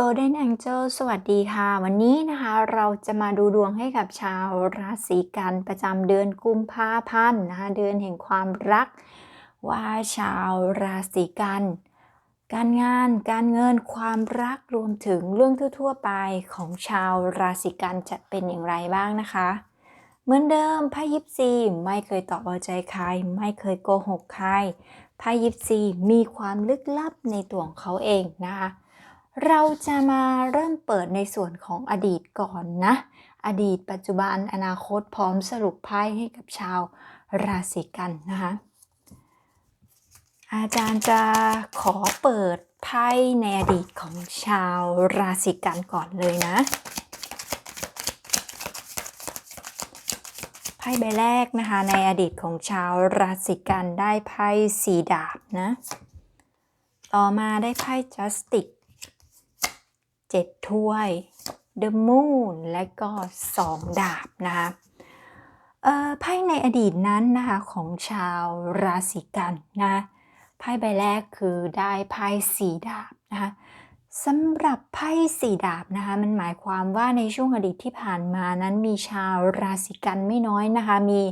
Golden Angel สวัสดีค่ะ วันนี้นะคะเราจะมาดูดวงให้กับชาวราศีกันประจำเดือนกุมภาพันธ์นะคะเดือนแห่งความรัก ว่าชาวราศีกัน การงานการเงินความรักรวมถึงเรื่องทั่ว ๆ ไปของชาวราศีกันจะเป็นอย่างไรบ้างนะคะ เหมือนเดิมไพ่ยิปซีไม่เคยตอบเอาใจใคร ไม่เคยโกหกใครไพ่ยิปซีมีความลึกลับในตัวของเขาเองนะคะ เราจะมาเริ่มเปิดในส่วนของอดีตก่อนนะ อดีตปัจจุบันอนาคตพร้อมสรุปไพ่ให้กับชาวราศีกันนะคะ อาจารย์จะขอเปิดไพ่ในอดีตของชาวราศีกันก่อนเลยนะ ไพ่ใบแรกนะคะ ในอดีตของชาวราศีกันได้ไพ่สีดาบนะ ต่อมาได้ไพ่จัสติก 7 ถ้วย The Moon และก็ 2 ดาบนะคะไพ่ในอดีตนั้นนะคะของชาวราศีกันนะไพ่ใบแรกคือได้ไพ่สีดาบนะคะสำหรับไพ่สีดาบนะคะมันหมายความว่าในช่วงอดีตที่ผ่านมานั้นมีชาวราศีกันไม่น้อยนะคะมี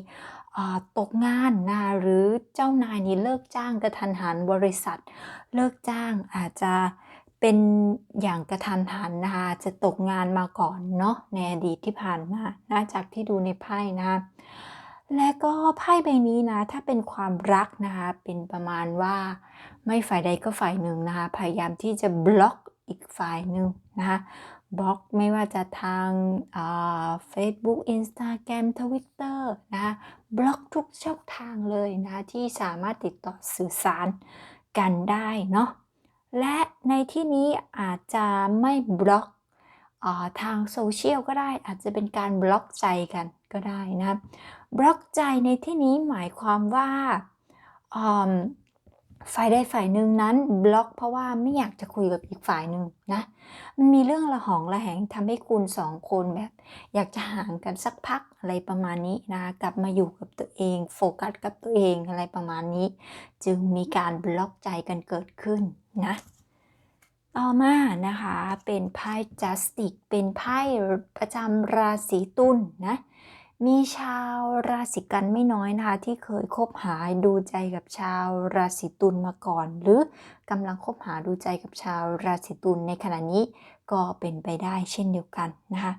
ตกงานนะหรือเจ้านายนี่เลิกจ้างกระทันหันบริษัท เลิกจ้างอาจจะ เป็นอย่างกระทันหันนะคะจะตกงานมาก่อนเนาะในอดีตที่ผ่านมานะจากที่ดูในไพ่นะคะและก็ไพ่ใบนี้นะ ถ้าเป็นความรักนะคะ เป็นประมาณว่าไม่ฝ่ายใดก็ฝ่ายหนึ่งนะคะ พยายามที่จะบล็อกอีกฝ่ายหนึ่งนะคะบล็อกไม่ว่าจะทางเฟซบุ๊กอินสตาแกรมทวิตเตอร์นะคะบล็อกทุกช่องทางเลยนะคะที่สามารถติดต่อสื่อสารกันได้เนาะ และในที่นี้อาจจะไม่บล็อกออทางโซเชียลก็ได้อาจจะเป็นการบล็อกใจกันก็ได้นะบล็อกใจในที่นี้หมายความว่าฝ่ายใดฝ่ายหนึ่งนั้นบล็อกเพราะว่าไม่อยากจะคุยกับอีกฝ่ายหนึ่งนะ มันมีเรื่องระหองระแหงทำให้คุณสองคนแบบ อยากจะห่างกันสักพักอะไรประมาณนี้นะ กลับมาอยู่กับตัวเอง โฟกัสกับตัวเองอะไรประมาณนี้ จึงมีการบล็อกใจกันเกิดขึ้น นะต่อมานะคะเป็นไพ่ justice เป็นไพ่ประจำราศีตุลนะมีชาวราศีกันไม่น้อยนะคะที่เคยคบหาดูใจกับชาวราศีตุลมาก่อน หรือกำลังคบหาดูใจกับชาวราศีตุลในขณะนี้ก็เป็นไปได้เช่นเดียวกันนะคะ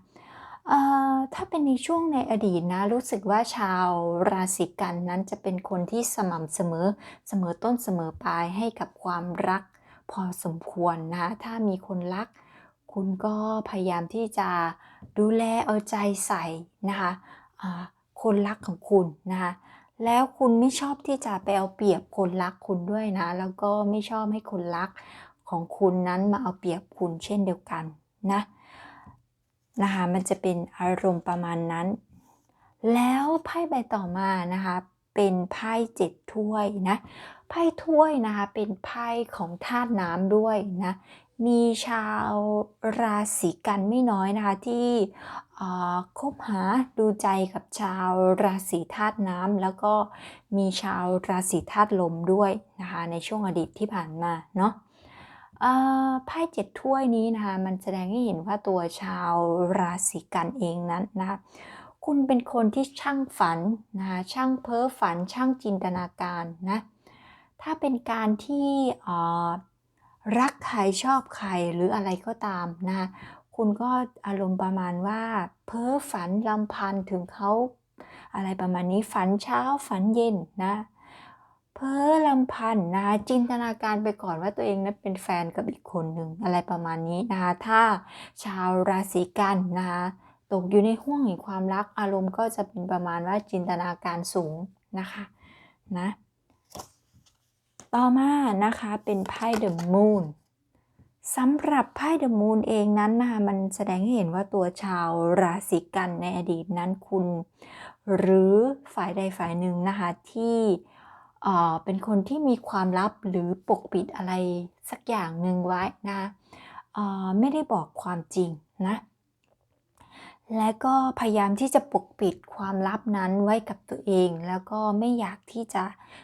ถ้าเป็นในช่วงในอดีตนะรู้สึกว่าชาวราศีกันนั้นจะเป็นคนที่สม่ำเสมอเสมอต้นเสมอปลายให้กับความรัก พอสมควรนะถ้ามีคนรัก คุณก็พยายามที่จะดูแลเอาใจใส่นะคะคนรักของคุณนะคะแล้วคุณไม่ชอบที่จะไปเอาเปรียบคนรักคุณด้วยนะ แล้วก็ไม่ชอบให้คนรักของคุณนั้นมาเอาเปรียบคุณเช่นเดียวกันนะนะคะมันจะเป็นอารมณ์ประมาณนั้น แล้วไพ่ใบต่อมานะคะเป็นไพ่เจ็ดถ้วยนะ ไพ่ถ้วยนะคะเป็นไพ่ของธาตุน้ำด้วยนะมีชาวราศีกันไม่น้อยนะคะที่คบหาดูใจกับชาวราศีธาตุน้ำแล้วก็มีชาวราศีธาตุลมด้วยนะคะในช่วงอดีตที่ผ่านมาเนาะไพ่เจ็ดถ้วยนี้นะคะมันแสดงให้เห็นว่าตัวชาวราศีกันเองนั้นนะคะคุณเป็นคนที่ช่างฝันนะคะช่างเพ้อฝันช่างจินตนาการนะ ถ้าเป็นการที่รักใครชอบใครหรืออะไรก็ตามนะคุณก็อารมณ์ประมาณว่า เพ้อฝันลำพันถึงเขาอะไรประมาณนี้ฝันเช้าฝันเย็นนะ เพ้อลำพันนะจินตนาการไปก่อนว่าตัวเองนั้นเป็นแฟนกับอีกคนหนึ่งอะไรประมาณนี้นะคะถ้าชาวราศีกันนะคะตกอยู่ในห่วงแห่งความรักอารมณ์ก็จะเป็นประมาณว่าจินตนาการสูงนะคะนะ ต่อมานะคะเป็นไพ่ The Moon สำหรับไพ่ The Moon เองนั้นนะคะมันแสดงให้เห็นว่าตัวชาวราศีกันในอดีตนั้นคุณ หรือฝ่ายใดฝ่ายหนึ่งนะคะที่เป็นคนที่มีความลับหรือปกปิดอะไรสักอย่างหนึ่งไว้นะไม่ได้บอกความจริงนะ และก็พยายามที่จะปกปิดความลับนั้นไว้กับตัวเอง แล้วก็ไม่อยากที่จะ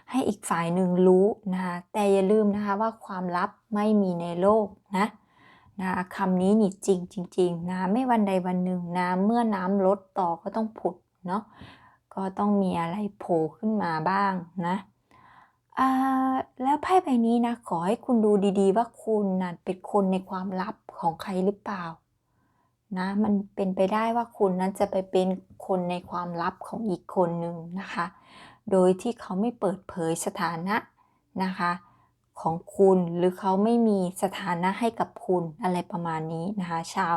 ให้อีกฝ่ายหนึ่งรู้นะคะแต่อย่าลืมนะคะว่าความลับไม่มีในโลกนะนะคำนี้นี่จริงจริงๆนะไม่วันใดวันหนึ่งนะเมื่อน้ำลดต่อก็ต้องผุดเนาะก็ต้องมีอะไรโผล่ขึ้นมาบ้างนะแล้วไพ่ใบนี้นะขอให้คุณดูดีๆ ว่าคุณนะ่ะเป็นคนในความลับของใครหรือเปล่า นะมันเป็นไปได้ว่าคุณนั้นจะไปเป็นคนในความลับของอีกคนหนึ่งนะคะ โดยที่เขาไม่เปิดเผยสถานะนะคะของคุณหรือเขาไม่มีสถานะให้กับคุณอะไรประมาณนี้นะคะ ชาว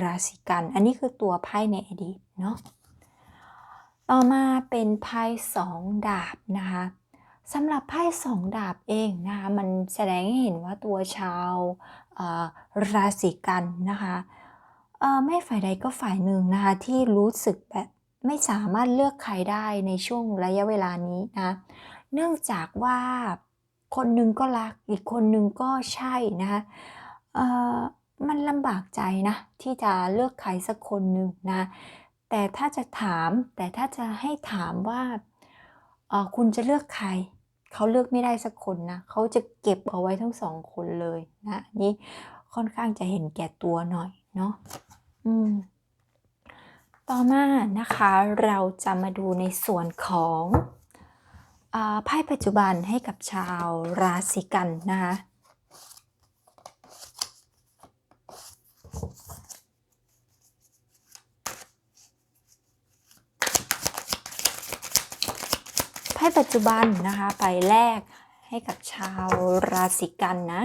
ราศีกัน อันนี้คือตัวไพ่ในอดีตเนาะต่อมาเป็นไพ่สองดาบนะคะสำหรับไพ่สองดาบเองนะคะมันแสดงให้เห็นว่าตัวชาวราศีกันนะคะ ไม่ฝ่ายใดก็ฝ่ายหนึ่งนะคะที่รู้สึกแบบไม่สามารถเลือกใครได้ในช่วงระยะเวลานี้นะ เนื่องจากว่าคนหนึ่งก็รักอีกคนหนึ่งก็ใช่นะคะมันลำบากใจนะที่จะเลือกใครสักคนหนึ่งนะ แต่ถ้าจะถามแต่ถ้าจะให้ถามว่าคุณจะเลือกใครเขาเลือกไม่ได้สักคนนะเขาจะเก็บเอาไว้ทั้งสองคนเลยนะนี่ค่อนข้างจะเห็นแก่ตัวหน่อยเนาะ ต่อมานะคะเราจะมาดูในส่วนของไพ่ปัจจุบันให้กับชาวราศีกันนะคะไพ่ปัจจุบันนะคะใบแรกให้กับชาวราศีกันนะ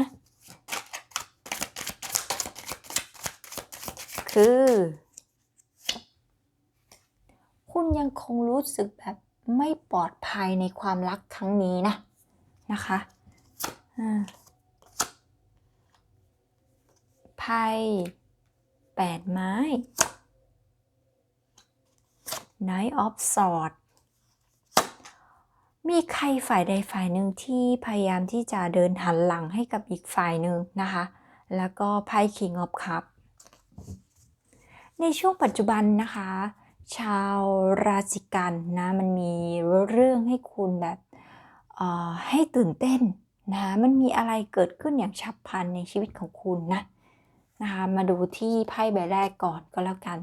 คือ คุณยังคงรู้สึกแบบไม่ปลอดภัยในความรักครั้งนี้นะ นะคะไพ่แปดไม้ Knight of Swords มีใครฝ่ายใดฝ่ายหนึ่งที่พยายามที่จะเดินหันหลังให้กับอีกฝ่ายหนึ่งนะคะ แล้วก็ไพ่ King of Cup ในช่วงปัจจุบันนะคะ ชาวราศีกันนะมันมีเรื่องให้คุณแบบให้ตื่นเต้นนะมันมีอะไรเกิดขึ้นอย่างฉับพลันในชีวิตของคุณนะนะคะมาดูที่ไพ่ใบแรกก่อนก็แล้วกัน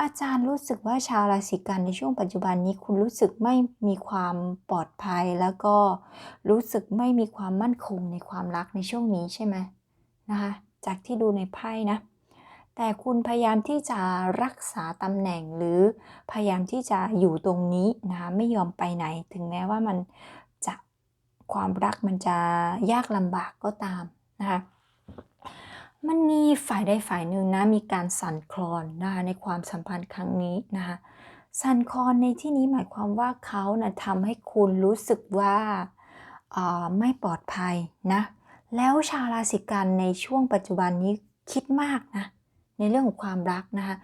อาจารย์รู้สึกว่าชาวราศีกันในช่วงปัจจุบันนี้คุณรู้สึกไม่มีความปลอดภัยแล้วก็รู้สึกไม่มีความมั่นคงในความรักในช่วงนี้ใช่ไหมนะคะจากที่ดูในไพ่นะ แต่คุณพยายามที่จะรักษาตำแหน่งหรือพยายามที่จะอยู่ตรงนี้นะไม่ยอมไปไหน ถึงแม้ว่ามันจะความรักมันจะยากลำบากก็ตามนะคะมันมีฝ่ายใดฝ่ายหนึ่งนะมีการสั่นคลอนนะคะในความสัมพันธ์ครั้งนี้นะคะสั่นคลอนในที่นี้หมายความว่าเขานะทำให้คุณรู้สึกว่าไม่ปลอดภัยนะแล้วชาวราศีกันในช่วงปัจจุบันนี้คิดมากนะ ในเรื่องของความรักนะคะ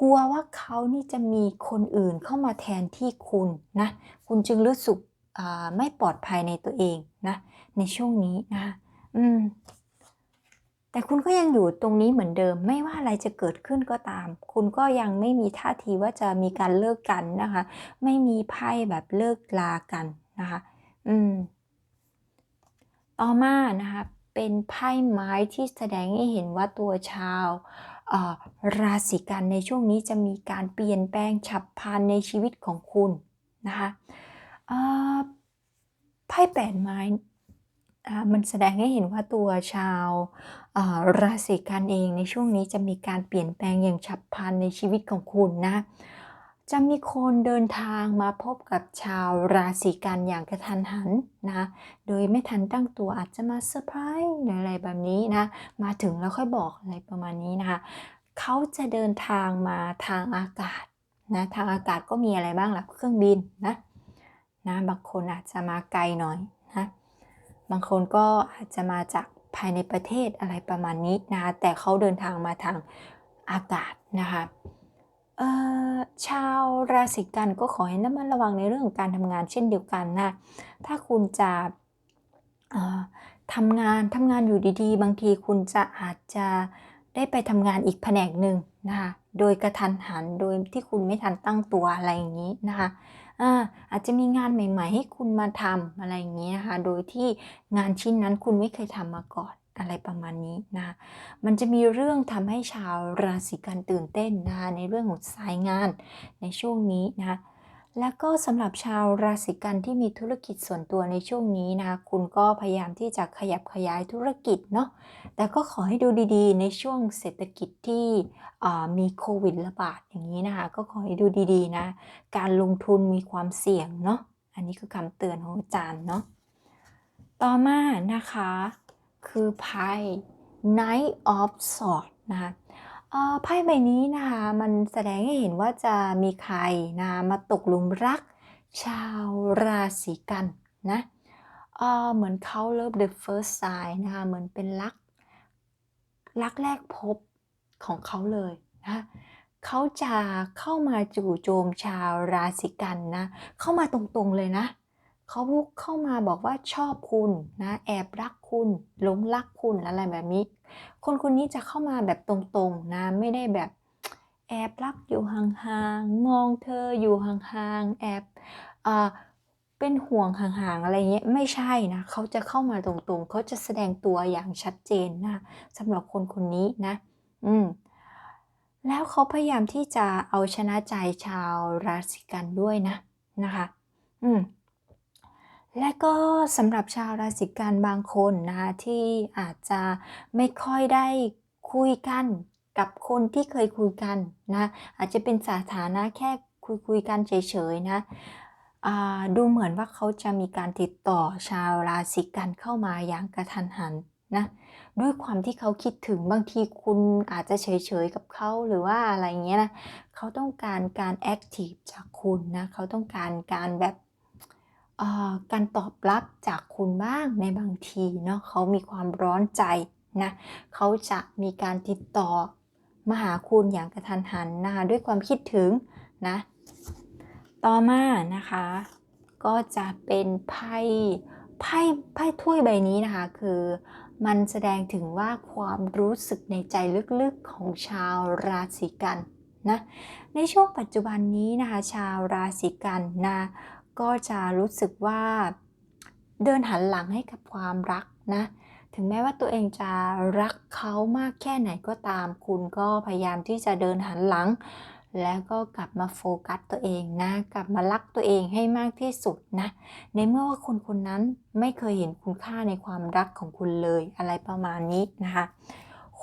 กลัวว่าเขานี่จะมีคนอื่นเข้ามาแทนที่คุณนะคุณจึงรู้สึกไม่ปลอดภัยในตัวเองนะในช่วงนี้นะอืมแต่คุณก็ยังอยู่ตรงนี้เหมือนเดิม ไม่ว่าอะไรจะเกิดขึ้นก็ตาม คุณก็ยังไม่มีท่าทีว่าจะมีการเลิกกันนะคะ ไม่มีไพ่แบบเลิกลากันนะคะ อืม ต่อมานะคะ เป็นไพ่ไม้ที่แสดงให้เห็นว่าตัวชาว ราศีกันในช่วงนี้จะมีการเปลี่ยนแปลงฉับพลันในชีวิตของคุณนะคะไพ่แปดไม้มันแสดงให้เห็นว่าตัวชาวราศีกันเองในช่วงนี้จะมีการเปลี่ยนแปลงอย่างฉับพลันในชีวิตของคุณนะ จะมีคนเดินทางมาพบกับชาวราศีกันอย่างกระทันหันนะ โดยไม่ทันตั้งตัวอาจจะมาเซอร์ไพรส์อะไรแบบนี้นะ มาถึงแล้วค่อยบอกอะไรประมาณนี้นะคะ เขาจะเดินทางมาทางอากาศนะ ทางอากาศก็มีอะไรบ้างล่ะเครื่องบินนะนะ บางคนอาจจะมาไกลหน่อยนะ บางคนก็อาจจะมาจากภายในประเทศอะไรประมาณนี้นะคะ แต่เขาเดินทางมาทางอากาศนะคะ ชาวราศีกันก็ขอให้ระมัดระวังในเรื่องของการทำงานเช่นเดียวกันนะ ถ้าคุณจะทำงานทำงานอยู่ดีๆ บางทีคุณจะอาจจะได้ไปทำงานอีกแผนกหนึ่งนะคะ โดยกระทันหัน โดยที่คุณไม่ทันตั้งตัวอะไรอย่างนี้นะคะอาอาจจะมีงานใหม่ ๆ ให้คุณมาทำอะไรอย่างนี้นะคะ โดยที่งานชิ้นนั้นคุณไม่เคยทำมาก่อน อะไรประมาณนี้นะมันจะมีเรื่องทำให้ชาวราศีกันตื่นเต้นนะคะในเรื่องของสายงานในช่วงนี้นะคะแล้วก็สำหรับชาวราศีกันที่มีธุรกิจส่วนตัวในช่วงนี้นะ คุณก็พยายามที่จะขยับขยายธุรกิจเนาะ แต่ก็ขอให้ดูดีๆ ในช่วงเศรษฐกิจที่มีโควิดระบาดอย่างนี้นะคะ ก็ขอให้ดูดีๆนะ การลงทุนมีความเสี่ยงเนาะ อันนี้คือคำเตือนของอาจารย์เนาะ ต่อมานะคะ คือไพ่ Knight of Swords นะคะไพ่ใบนี้นะคะมันแสดงให้เห็นว่าจะมีใครนะมาตกหลุมรัก ชาวราศีกันนะเเหมือนเขา love the first sign นะคะเหมือนเป็นรัก รักแรกพบของเขาเลยนะเขาจะเข้ามาจู่โจมชาวราศีกันนะ เข้ามาตรงๆเลยนะ เขาเข้ามาบอกว่าชอบคุณนะแอบรักคุณหลงรักคุณอะไรแบบนี้ คนคนนี้จะเข้ามาแบบตรงๆนะไม่ได้แบบแอบรักอยู่ห่างๆ มองเธออยู่ห่างๆ แอบเอ่อเป็นห่วงห่างๆ อะไรเงี้ย ไม่ใช่นะ เขาจะเข้ามาตรงๆ เขาจะแสดงตัวอย่างชัดเจนนะสำหรับคนคนนี้นะ อืม แล้วเขาพยายามที่จะเอาชนะใจชาวราศีกันด้วยนะ นะคะ อืม และก็สำหรับชาวราศีกันบางคนนะคะที่อาจจะไม่ค่อยได้คุยกันกับคนที่เคยคุยกันนะอาจจะเป็นสถานะแค่คุยคุยกันเฉยๆนะดูเหมือนว่าเขาจะมีการติดต่อชาวราศีกันเข้ามาอย่างกระทันหันนะด้วยความที่เขาคิดถึงบางทีคุณอาจจะเฉยๆกับเขาหรือว่าอะไรเงี้ยนะเขาต้องการการแอคทีฟจากคุณนะเขาต้องการการแบบ การตอบรับจากคุณบ้างในบางทีเนาะเขามีความร้อนใจนะเขาจะมีการติดต่อมาหาคุณอย่างกระทันหันนะคะด้วยความคิดถึงนะต่อมานะคะ ก็จะเป็นไพ่ไพ่ไพ่ถ้วยใบนี้นะคะ คือมันแสดงถึงว่าความรู้สึกในใจลึกๆของชาวราศีกันนะในช่วงปัจจุบันนี้นะคะ ชาวราศีกันนะ ก็จะรู้สึกว่าเดินหันหลังให้กับความรักนะ ถึงแม้ว่าตัวเองจะรักเขามากแค่ไหนก็ตาม คุณก็พยายามที่จะเดินหันหลัง แล้วก็กลับมาโฟกัสตัวเองนะ กลับมารักตัวเองให้มากที่สุดนะ ในเมื่อว่าคนคนนั้นไม่เคยเห็นคุณค่าในความรักของคุณเลยอะไรประมาณนี้นะคะ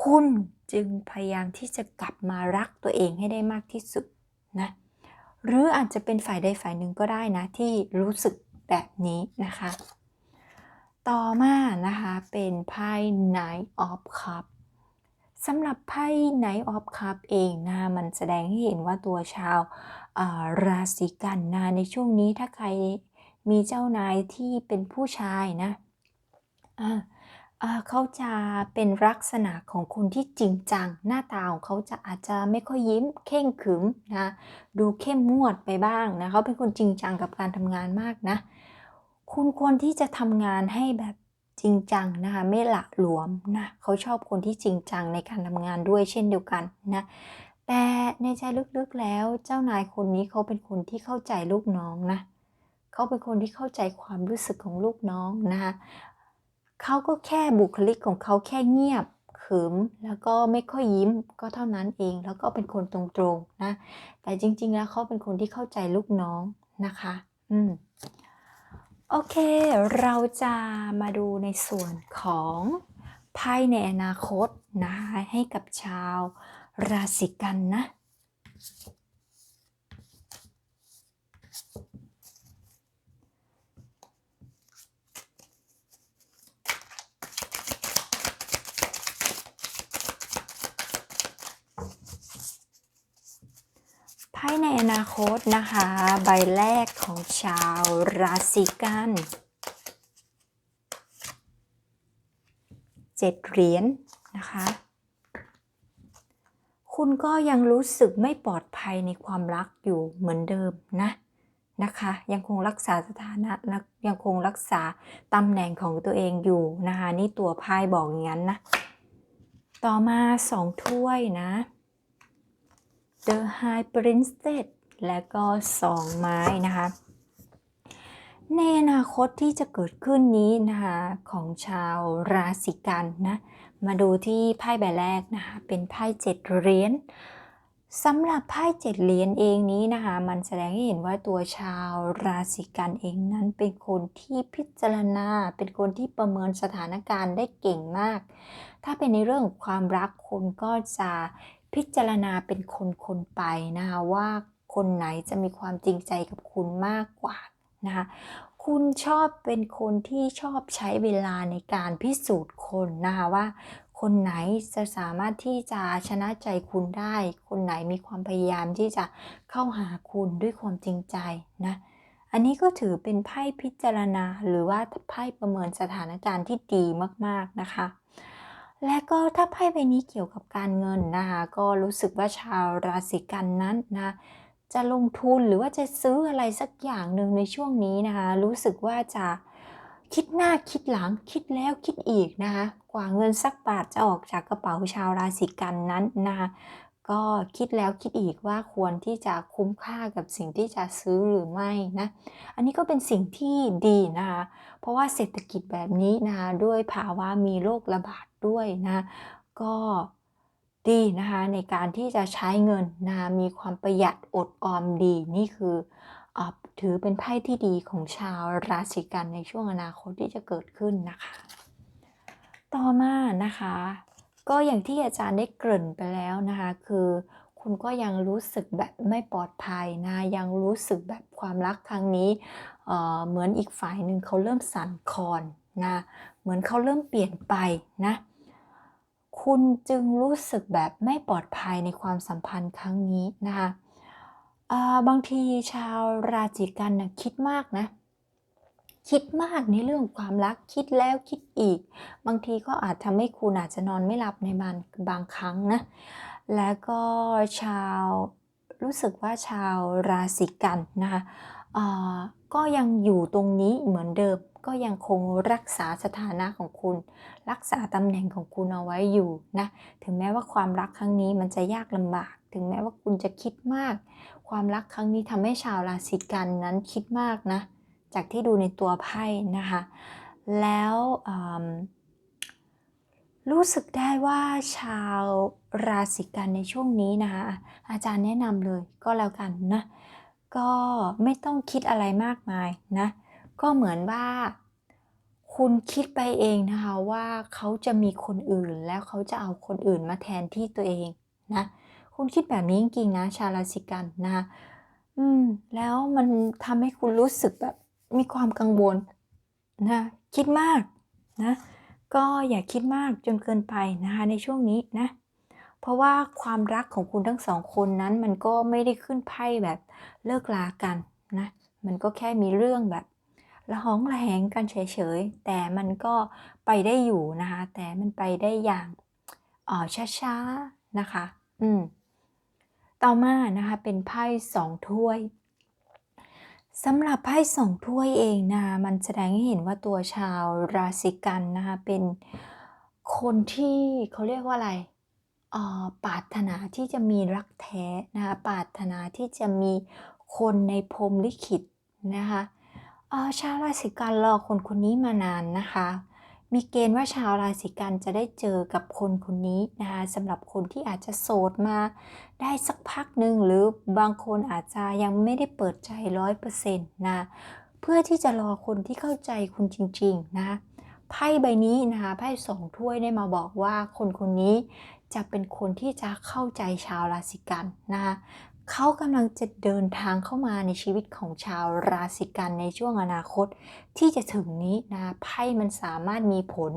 คุณจึงพยายามที่จะกลับมารักตัวเองให้ได้มากที่สุดนะ หรืออาจจะเป็นฝ่ายใดฝ่ายหนึ่งก็ได้นะที่รู้สึกแบบนี้นะคะ ต่อมานะคะเป็นไพ่ Knight of Cup สำหรับไพ่ Knight of Cup เองนะมันแสดงให้เห็นว่าตัวชาวราศีกันนะในช่วงนี้ถ้าใครมีเจ้านายที่เป็นผู้ชายนะ เขาจะเป็นลักษณะของคนที่จริงจัง หน้าตาของเขาจะอาจจะไม่ค่อยยิ้มเข่งขึมนะดูเข้มงวดไปบ้างนะเขาเป็นคนจริงจังกับการทำงานมากนะ คุณควรที่จะทำงานให้แบบจริงจังนะคะไม่หละหลวมนะเขาชอบคนที่จริงจังในการทำงานด้วยเช่นเดียวกันนะแต่ในใจลึกๆแล้วเจ้านายคนนี้เขาเป็นคนที่เข้าใจลูกน้องนะเขาเป็นคนที่เข้าใจความรู้สึกของลูกน้องนะคะ เขาก็แค่บุคลิกของเขาแค่เงียบขึมแล้วก็ไม่ค่อยยิ้มก็เท่านั้นเอง แล้วก็เป็นคนตรงๆนะแต่จริง ๆ แล้วเขาเป็นคนที่เข้าใจลูกน้องนะคะ อืมโอเค เราจะมาดูในส่วนของไพ่ในอนาคตนะคะให้กับชาวราศีกันนะ ไพ่ในอนาคตนะคะ ใบแรกของชาวราศีกันเจ็ดเหรียญนะคะ คุณก็ยังรู้สึกไม่ปลอดภัยในความรักอยู่เหมือนเดิมนะนะคะ ยังคงรักษาสถานะและยังคงรักษาตำแหน่งของตัวเองอยู่นะคะ นี่ตัวไพ่บอกอย่างนั้นนะ ต่อมาสองถ้วยนะ The High Princess และก็สองไม้นะคะ ในอนาคตที่จะเกิดขึ้นนี้นะคะของชาวราศีกันนะ มาดูที่ไพ่ใบแรกนะคะ เป็นไพ่เจ็ดเหรียญสำหรับไพ่เจ็ดเหรียญเองนี้นะคะ มันแสดงให้เห็นว่าตัวชาวราศีกันเองนั้นเป็นคนที่พิจารณา เป็นคนที่ประเมินสถานการณ์ได้เก่งมาก ถ้าเป็นในเรื่องของความรักคนก็จะ พิจารณาเป็นคนๆไปนะคะว่าคนไหนจะมีความจริงใจกับคุณมากกว่านะคะคุณชอบเป็นคนที่ชอบใช้เวลาในการพิสูจน์คนนะคะว่า คนไหนจะสามารถที่จะชนะใจคุณได้ คนไหนมีความพยายามที่จะเข้าหาคุณด้วยความจริงใจนะอันนี้ก็ถือเป็นไพ่พิจารณาหรือว่าไพ่ประเมินสถานการณ์ที่ดีมากๆนะคะ และก็ถ้าไพ่ใบนี้เกี่ยวกับการเงินนะคะก็รู้สึกว่าชาวราศีกันนั้นนะจะลงทุนหรือว่าจะซื้ออะไรสักอย่างหนึ่งในช่วงนี้นะคะรู้สึกว่าจะคิดหน้าคิดหลังคิดแล้วคิดอีกนะคะกว่าเงินสักบาทจะออกจากกระเป๋าชาวราศีกันนั้นนะคะก็คิดแล้วคิดอีกว่าควรที่จะคุ้มค่ากับสิ่งที่จะซื้อหรือไม่นะ อันนี้ก็เป็นสิ่งที่ดีนะคะ เพราะว่าเศรษฐกิจแบบนี้นะคะด้วยภาวะมีโรคระบาด ด้วยนะ ก็ดีนะคะในการที่จะใช้เงินนะมีความประหยัดอดออมดีนี่คืออถือเป็นไพ่ที่ดีของชาวราศีกันในช่วงอนาคตที่จะเกิดขึ้นนะคะ ต่อมานะคะ ก็อย่างที่อาจารย์ได้เกริ่นไปแล้วนะคะคือคุณก็ยังรู้สึกแบบไม่ปลอดภัยนะยังรู้สึกแบบความรักครั้งนี้เเหมือนอีกฝ่ายหนึ่งเขาเริ่มสั่นคลอนนะเหมือนเขาเริ่มเปลี่ยนไปนะ คุณจึงรู้สึกแบบไม่ปลอดภัยในความสัมพันธ์ครั้งนี้นะคะบางทีชาวราศีกันนะคิดมากนะ คิดมากในเรื่องความรักคิดแล้วคิดอีก บางทีก็อาจทำให้คุณอาจจะนอนไม่หลับในบางบางครั้งนะ แล้วก็ชาวรู้สึกว่าชาวราศีกันนะคะก็ยังอยู่ตรงนี้เหมือนเดิม ก็ยังคงรักษาสถานะของคุณ รักษาตำแหน่งของคุณเอาไว้อยู่นะ ถึงแม้ว่าความรักครั้งนี้มันจะยากลำบาก ถึงแม้ว่าคุณจะคิดมาก ความรักครั้งนี้ทำให้ชาวราศีกันนั้นคิดมากนะ จากที่ดูในตัวไพ่นะคะ แล้วรู้สึกได้ว่าชาวราศีกันในช่วงนี้นะคะอาจารย์แนะนำเลยก็แล้วกันนะ ก็ไม่ต้องคิดอะไรมากมายนะ ก็เหมือนว่า คุณคิดไปเองนะคะว่าเขาจะมีคนอื่นแล้วเขาจะเอาคนอื่นมาแทนที่ตัวเองนะคุณคิดแบบนี้จริงๆนะชาวราศีกันนะอืมแล้วมันทำให้คุณรู้สึกแบบมีความกังวลนะคิดมากนะก็อย่าคิดมากจนเกินไปนะคะในช่วงนี้นะเพราะว่าความรักของคุณทั้งสองคนนั้นมันก็ไม่ได้ขึ้นไพ่แบบเลิกลากันนะมันก็แค่มีเรื่องแบบ ละห้องละแหงกันเฉยๆ แต่มันก็ไปได้อยู่นะคะ แต่มันไปได้อย่างออช้าๆ นะคะ อืม ต่อมานะคะ เป็นไพ่สองถ้วยสำหรับไพ่สองถ้วยเองนะคะมันแสดงให้เห็นว่าตัวชาวราศีกันนะคะ เป็นคนที่เขาเรียกว่าอะไรปรารถนาที่จะมีรักแท้นะคะปรารถนาที่จะมีคนในพรมลิขิตนะคะ ชาวราศีกันรอคนคนนี้มานานนะคะ มีเกณฑ์ว่าชาวราศีกันจะได้เจอกับคนคนนี้นะคะสำหรับคนที่อาจจะโสดมาได้สักพักหนึ่งหรือบางคนอาจจะยังไม่ได้เปิดใจร้อยเปอร์เซ็นต์นะเพื่อที่จะรอคนที่เข้าใจคุณจริง ๆ นะไพ่ใบนี้นะคะไพ่สองถ้วยได้มาบอกว่าคนคนนี้จะเป็นคนที่จะเข้าใจชาวราศีกันนะคะ เขากำลังจะเดินทางเข้ามาในชีวิตของชาวราศีกันในช่วงอนาคต ที่จะถึงนี้นะไพ่มันสามารถมีผล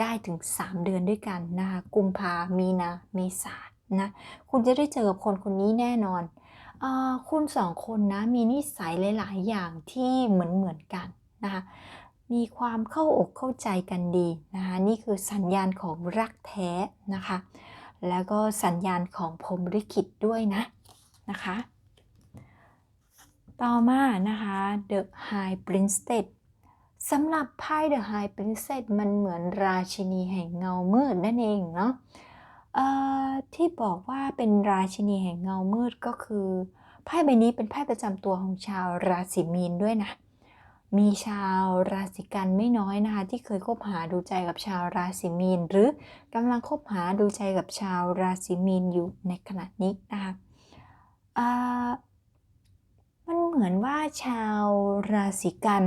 ได้ถึง 3 เดือนด้วยกันนะคะกุมภามีนาเมษานะคุณจะได้เจอกับคนคนนี้แน่นอนอคุณสองคนนะมีนิสัยหลาย ๆ อย่างที่เหมือนเหมือนกันนะคะมีความเข้าอกเข้าใจกันดีนะคะนี่คือสัญญาณของรักแท้นะคะ แล้วก็สัญญาณของพรมลิขิตด้วยนะ นะคะ ต่อมานะคะ The High Princess สำหรับไพ่ The High Princess มันเหมือนราชินีแห่งเงามืดนั่นเองเนาะที่บอกว่าเป็นราชินีแห่งเงามืดก็คือไพ่ใบนี้เป็นไพ่ประจำตัวของชาวราศีมีนด้วยนะ มีชาวราศีกันไม่น้อยนะคะ ที่เคยคบหาดูใจกับชาวราศีมีน หรือกำลังคบหาดูใจกับชาวราศีมีนอยู่ในขณะนี้นะคะ มันเหมือนว่าชาวราศีกัน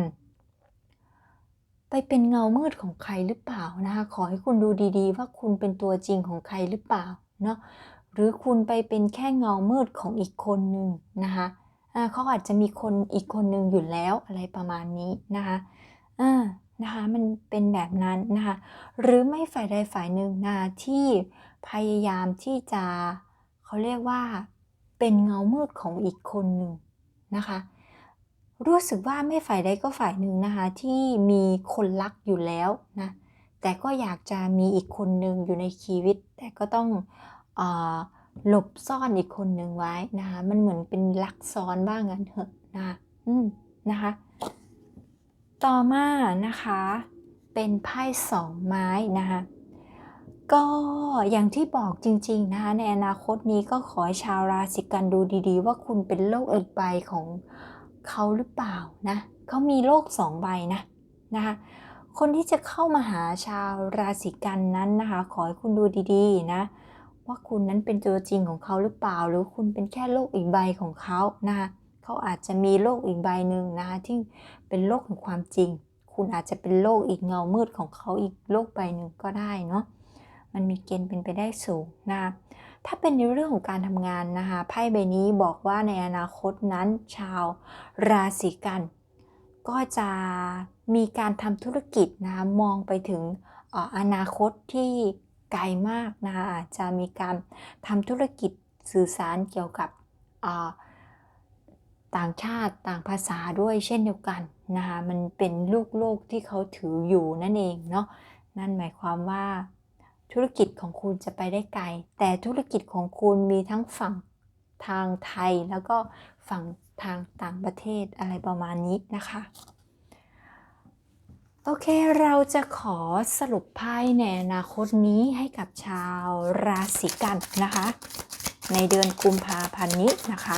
ไปเป็นเงามืดของใครหรือเปล่านะคะ ขอให้คุณดูดีๆ ว่าคุณเป็นตัวจริงของใครหรือเปล่าเนาะหรือคุณไปเป็นแค่เงามืดของอีกคนหนึ่งนะคะเขาอาจจะมีคนอีกคนหนึ่งอยู่แล้วอะไรประมาณนี้นะคะอ่านะคะมันเป็นแบบนั้นนะคะหรือไม่ฝ่ายใดฝ่ายหนึ่งนะที่พยายามที่จะเขาเรียกว่า เป็นเงามืดของอีกคนหนึ่งนะคะ รู้สึกว่าไม่ฝ่ายใดก็ฝ่ายหนึ่งนะคะ ที่มีคนรักอยู่แล้วนะแต่ก็อยากจะมีอีกคนหนึ่งอยู่ในชีวิต แต่ก็ต้องอหลบซ่อนอีกคนหนึ่งไว้นะคะมันเหมือนเป็นลักซ้อนบ้างงั้นเถอะนะคะอืมนะคะ ต่อมานะคะเป็นไพ่สองไม้นะคะ ก็อย่างที่บอกจริง ๆ นะคะในอนาคตนี้ก็ขอให้ชาวราศีกันดูดีๆ ว่าคุณเป็นโลกอีกใบของเขาหรือเปล่านะเขามีโลกสองใบนะนะคะคนที่จะเข้ามาหาชาวราศีกันนั้นนะคะ ขอให้คุณดูดีๆนะว่าคุณนั้นเป็นตัวจริงของเขาหรือเปล่า หรือคุณเป็นแค่โลกอีกใบของเขานะคะเขาอาจจะมีโลกอีกใบหนึ่งนะคะที่เป็นโลกของความจริง คุณอาจจะเป็นโลกอีกเงามืดของเขาอีกโลกใบหนึ่งก็ได้เนาะ มันมีเกณฑ์เป็นไปได้สูงนะถ้าเป็นในเรื่องของการทำงานนะคะไพ่ใบนี้บอกว่าในอนาคตนั้นชาวราศีกัน ก็จะมีการทำธุรกิจนะคะมองไปถึงอนาคตที่ไกลมากนะคะอาจจะมีการทำธุรกิจสื่อสารเกี่ยวกับต่างชาติต่างภาษาด้วยเช่นเดียวกันนะคะมันเป็นลูกโลกที่เขาถืออยู่นั่นเองเนาะนั่นหมายความว่า ธุรกิจของคุณจะไปได้ไกล แต่ธุรกิจของคุณมีทั้งฝั่งทางไทยแล้วก็ฝั่งทางต่างประเทศอะไรประมาณนี้นะคะ โอเคเราจะขอสรุปไพ่ในอนาคตนี้ให้กับชาวราศีกันนะคะ ในเดือนกุมภาพันธ์นี้นะคะ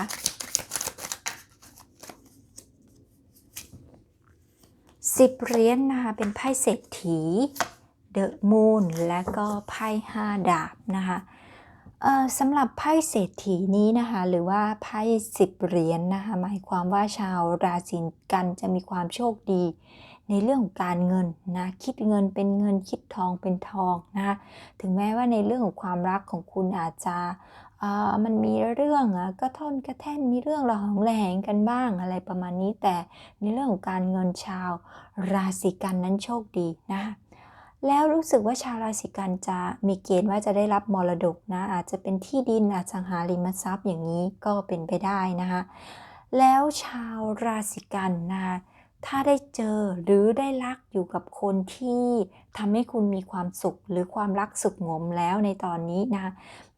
สิบเหรียญนนะคะเป็นไพ่เศรษฐี เดอะมูนและก็ไพ่ห้าดาบนะคะสำหรับไพ่เศรษฐีนี้นะคะหรือว่าไพ่สิบเหรียญนนะคะหมายความว่าชาวราศีกันจะมีความโชคดี ในเรื่องของการเงินนะคิดเงินเป็นเงินคิดทองเป็นทองนะคะถึงแม้ว่าในเรื่องของความรักของคุณอาจจะมันมีเรื่องอะกระท่อนกระแท่นมีเรื่องระหองระแหงกันบ้างอะไรประมาณนี้แต่ในเรื่องของการเงินชาวราศีกันนั้นโชคดีนะคะ แล้วรู้สึกว่าชาวราศีกันจะมีเกณฑ์ว่าจะได้รับมรดกนะ อาจจะเป็นที่ดินอสังหาริมทรัพย์อย่างนี้ก็เป็นไปได้นะคะแล้วชาวราศีกันนะคะถ้าได้เจอหรือได้รักอยู่กับคนที่ทำให้คุณมีความสุข หรือความรักสุขงมแล้วในตอนนี้นะ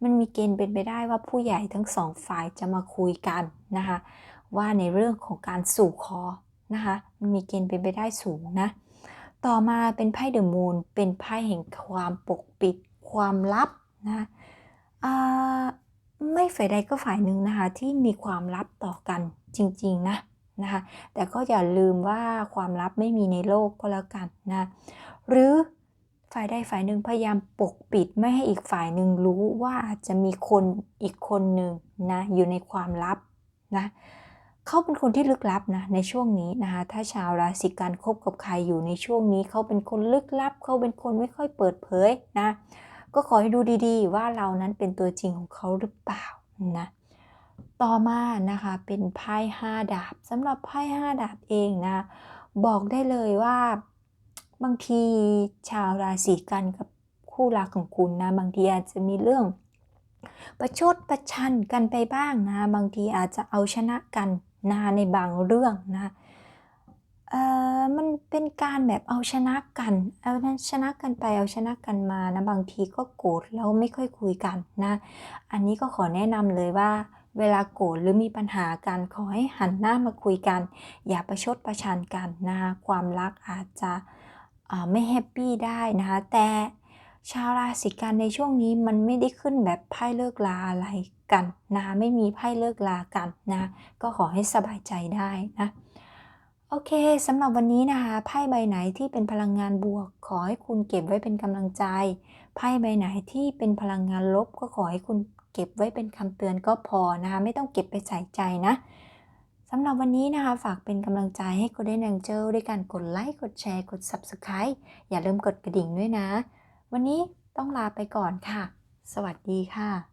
มันมีเกณฑ์เป็นไปได้ว่าผู้ใหญ่ทั้งสองฝ่ายจะมาคุยกันนะคะว่าในเรื่องของการสู่ขอนะคะมันมีเกณฑ์เป็นไปได้สูงนะ ต่อมาเป็นไพ่เดอะมูนเป็นไพ่แห่งความปกปิดความลับนะไม่ฝ่ายใดก็ฝ่ายหนึ่งนะคะที่มีความลับต่อกันจริง ๆ นะนะคะแต่ก็อย่าลืมว่าความลับไม่มีในโลกก็แล้วกันนะหรือฝ่ายใดฝ่ายหนึ่งพยายามปกปิดไม่ให้อีกฝ่ายหนึ่งรู้ว่าอาจจะมีคนอีกคนหนึ่งนะอยู่ในความลับนะ เขาเป็นคนที่ลึกลับนะในช่วงนี้นะคะถ้าชาวราศีกันคบกับใครอยู่ในช่วงนี้เขาเป็นคนลึกลับเขาเป็นคนไม่ค่อยเปิดเผยนะก็ขอให้ดูดีๆ ว่าเรานั้นเป็นตัวจริงของเขาหรือเปล่านะต่อมานะคะเป็นไพ่ห้าดาบสำหรับไพ่ห้าดาบเองนะบอกได้เลยว่าบางทีชาวราศีกันกับคู่รักของคุณนะบางทีอาจจะมีเรื่องประชดประชันกันไปบ้างนะ บางทีอาจจะเอาชนะกัน นะในบางเรื่องนะเอ่อมันเป็นการแบบเอาชนะกัน เอาชนะกันไปเอาชนะกันมานะบางทีก็โกรธแล้วไม่ค่อยคุยกันนะ อันนี้ก็ขอแนะนำเลยว่า เวลาโกรธหรือมีปัญหากันขอให้หันหน้ามาคุยกัน อย่าประชดประชันกันนะความรักอาจจะไม่แฮปปี้ได้นะคะแต่ ชาวราศีกันในช่วงนี้มันไม่ได้ขึ้นแบบไพ่เลิกลาอะไรกันนะไม่มีไพ่เลิกลากันนะก็ขอให้สบายใจได้นะโอเคสำหรับวันนี้นะคะไพ่ใบไหนที่เป็นพลังงานบวก ขอให้คุณเก็บไว้เป็นกำลังใจไพ่ใบไหนที่เป็นพลังงานลบก็ขอให้คุณเก็บไว้เป็นคำเตือนก็พอนะคะไม่ต้องเก็บไปใส่ใจนะสำหรับวันนี้นะคะ ฝากเป็นกำลังใจให้ Golden Angel ด้วยการกดไลค์กดแชร์กด Subscribe อย่าลืมกดกระดิ่งด้วยนะ วันนี้ต้องลาไปก่อนค่ะ สวัสดีค่ะ